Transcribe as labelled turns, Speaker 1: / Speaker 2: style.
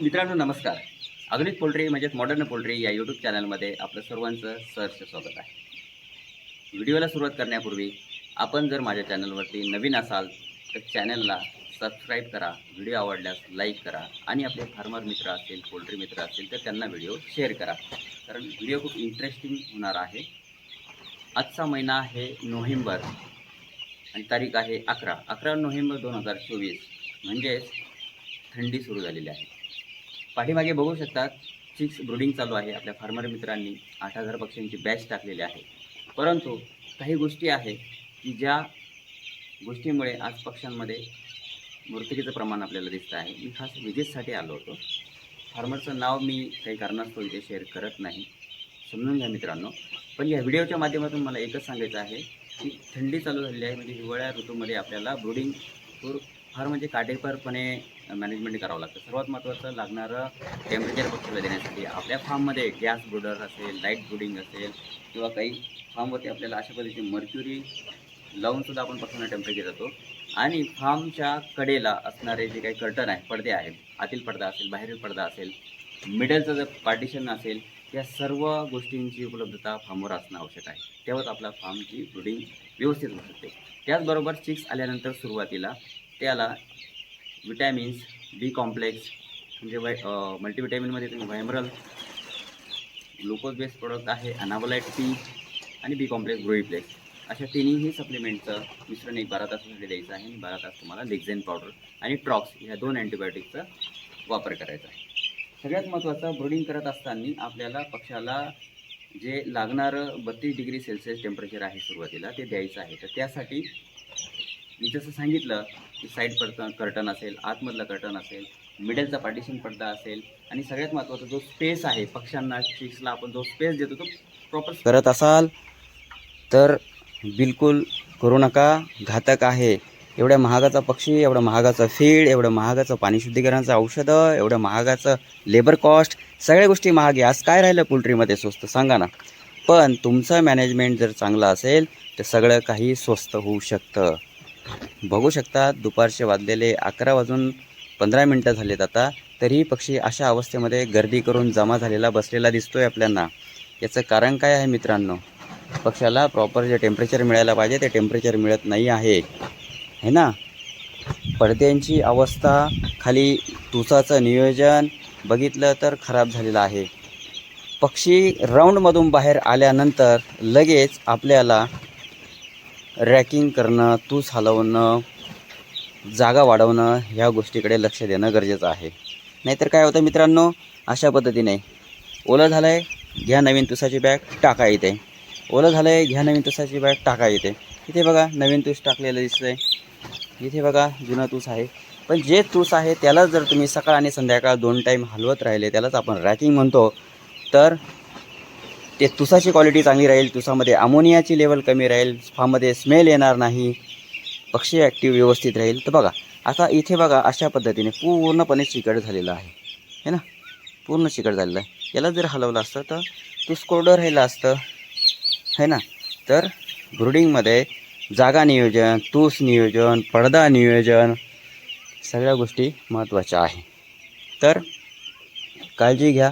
Speaker 1: मित्रांनो नमस्कार. आधुनिक पोल्ट्री म्हणजेच मॉडर्न पोल्ट्री या यूट्यूब चॅनलमध्ये आपलं सर्वांचं सहर्ष स्वागत आहे. व्हिडिओला सुरुवात करण्यापूर्वी आपण जर माझ्या चॅनलवरती नवीन असाल तर चॅनलला सबस्क्राईब करा व्हिडिओ आवडल्यास लाईक करा आणि आपले फार्मर मित्र असतील पोल्ट्री मित्र असतील तर त्यांना व्हिडिओ शेअर करा. कारण व्हिडिओ खूप इंटरेस्टिंग होणार आहे. आजचा महिना आहे नोव्हेंबर आणि तारीख आहे अकरा. अकरा नोव्हेंबर दोन हजार चोवीस. म्हणजेच थंडी सुरू झालेली आहे. पाठीमागे बघू शकतात चिक्स ब्रुडिंग चालू आहे आपल्या फार्मर मित्रांनी. आठ हजार पक्ष्यांची बॅच टाकलेली आहे. परंतु काही गोष्टी आहेत की ज्या गोष्टीमुळे आज पक्ष्यांमध्ये मृत्यूचं प्रमाण आपल्याला दिसतं आहे. मी खास विजेसाठी आलो होतो. फार्मरचं नाव मी काही कारणास्तव इथे शेअर करत नाही. समजून घ्या मित्रांनो. पण या व्हिडिओच्या माध्यमातून मला एकच सांगायचं आहे की थंडी चालू झालेली आहे. म्हणजे हिवाळ्या ऋतूमध्ये आपल्याला ब्रुडिंग फार म्हणजे काटेकोरपणे मॅनेजमेंट करावं लागतं. सर्वात महत्त्वाचं लागणारं टेम्परेचर पक्षाला देण्यासाठी आपल्या फार्ममध्ये गॅस ब्रुडर असेल लाइट ब्रुडिंग असेल किंवा काही फार्मवरती आपल्याला अशा पद्धतीचे मर्क्युरी लावूनसुद्धा आपण पक्ष्यांना टेम्परेचर देतो. आणि फार्मच्या कडेला असणारे जे काही कर्टन आहे पडदे आहेत आतील पडदा असेल बाहेरील पडदा असेल मिडलचं जर पार्टिशन असेल या सर्व गोष्टींची उपलब्धता फार्मवर असणं आवश्यक आहे. तेव्हाच आपल्या फार्मची ब्रुडिंग व्यवस्थित होऊ शकते त्याचबरोबर चिक्स आल्यानंतर सुरुवातीला त्याला विटॅमिन्स बी कॉम्प्लेक्स म्हणजे वाय मल्टीविटॅमिनमध्ये तुम्ही व्हायमरल ग्लुकोज बेस्ड प्रोडक्ट आहे अनाबोलाइट टी आणि बी कॉम्प्लेक्स ग्रोईप्लेक्स अशा तिन्हीही सप्लिमेंटचं मिश्रण एक बारा तासासाठी द्यायचं आहे आणि बारा तास तुम्हाला लेक्झेन पावडर आणि ट्रॉक्स ह्या दोन अँटीबायोटिकचा वापर करायचा आहे. सगळ्यात महत्त्वाचं ब्रुडिंग करत असताना आपल्याला पक्षाला जे लागणारं बत्तीस डिग्री सेल्सिअस टेम्परेचर आहे सुरुवातीला ते द्यायचं आहे. तर त्यासाठी मी जसं सांगितलं की साईड पडतं कर्टन असेल आतमधलं कर्टन असेल मिडलचा पार्टिशन पडदा असेल आणि सगळ्यात महत्त्वाचा जो स्पेस आहे पक्ष्यांना चिक्सला आपण जो स्पेस देतो तो प्रॉपर करत असाल तर बिलकुल करू नका घातक आहे. एवढ्या महागाचा पक्षी एवढं महागाचं फीड एवढं महागाचं पाणी शुद्धीकरणाचं औषधं एवढं महागाचं लेबर कॉस्ट सगळ्या गोष्टी महाग आहे. आज काय राहिलं पोल्ट्रीमध्ये स्वस्त? सांगा ना. पण तुमचं मॅनेजमेंट जर चांगलं असेल तर सगळं काही स्वस्त होऊ शकतं. बघू शकता दुपारचे वाजलेले अकरा वाजून पंधरा मिनटं झालेत आता तरीही पक्षी अशा अवस्थेमध्ये गर्दी करून जमा झालेला बसलेला दिसतोय आपल्याला याचं कारण काय आहे मित्रांनो? पक्षाला प्रॉपर जे टेम्परेचर मिळायला पाहिजे ते टेम्परेचर मिळत नाही आहे. है ना? पडद्यांची अवस्था खाली तुसाचं नियोजन बघितलं तर खराब झालेलं आहे. पक्षी राऊंडमधून बाहेर आल्यानंतर लगेच आपल्याला रॅकिंग करणं तूस हलवणं जागा वाढवणं ह्या गोष्टीकडे लक्ष देणं गरजेचं आहे. नाहीतर काय होतं मित्रांनो? अशा पद्धतीने. ओलं झालं आहे घ्या नवीन तुसाची बॅग टाका इथे. ओलं झालं आहे घ्या नवीन तुसाची बॅग टाका इथे. इथे बघा नवीन तूस टाकलेलं दिसतंय. इथे बघा जुनं तूस आहे. पण जे तूस आहे त्यालाच जर तुम्ही सकाळ आणि संध्याकाळ दोन टाईम हलवत राहिले त्यालाच आपण रॅकिंग म्हणतो तर ते तुसाची क्वालिटी चांगली राहील तुसामध्ये अमोनियाची लेवल कमी राहील फामध्ये स्मेल येणार नाही पक्षी ॲक्टिव्ह व्यवस्थित राहील. तर बघा आता इथे बघा अशा पद्धतीने पूर्णपणे चिकट झालेलं आहे. है ना? पूर्ण चिकट झालेलं आहे. याला जर हलवलं असतं तर तूस कोरडं राहिलं असतं. है ना? तर ब्रुडिंगमध्ये जागा नियोजन तूस नियोजन पडदा नियोजन सगळ्या गोष्टी महत्त्वाच्या आहे. तर काळजी घ्या.